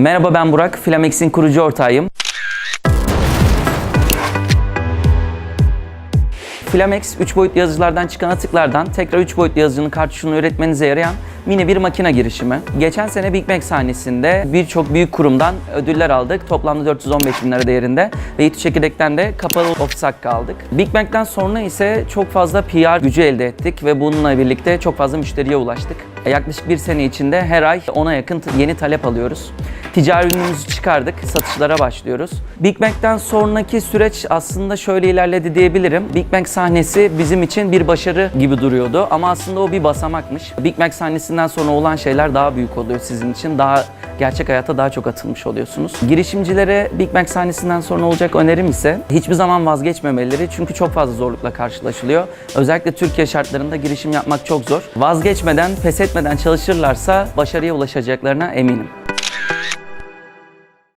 Merhaba ben Burak, Flamex'in kurucu ortağıyım. Flamex 3 boyutlu yazıcılardan çıkan atıklardan tekrar 3 boyutlu yazıcının kartuşunu üretmenize yarayan mini bir makine girişimi. Geçen sene Big Mac sahnesinde birçok büyük kurumdan ödüller aldık. Toplamda 415 bin lira değerinde ve İTÜ Çekirdek'ten de kapalı ofis hakkı aldık. Big Mac'ten sonra ise çok fazla PR gücü elde ettik ve bununla birlikte çok fazla müşteriye ulaştık. Yaklaşık bir sene içinde her ay ona yakın yeni talep alıyoruz. Ticari ürünümüzü çıkardık, satışlara başlıyoruz. Big Mac'ten sonraki süreç aslında şöyle ilerledi diyebilirim. Big Mac sahnesi bizim için bir başarı gibi duruyordu ama aslında o bir basamakmış. Big Mac sahnesinden sonra olan şeyler daha büyük oluyor sizin için. Daha gerçek hayata daha çok atılmış oluyorsunuz. Girişimcilere Big Mac sahnesinden sonra olacak önerim ise hiçbir zaman vazgeçmemeleri çünkü çok fazla zorlukla karşılaşılıyor. Özellikle Türkiye şartlarında girişim yapmak çok zor. Vazgeçmeden, pes etmeden çalışırlarsa başarıya ulaşacaklarına eminim.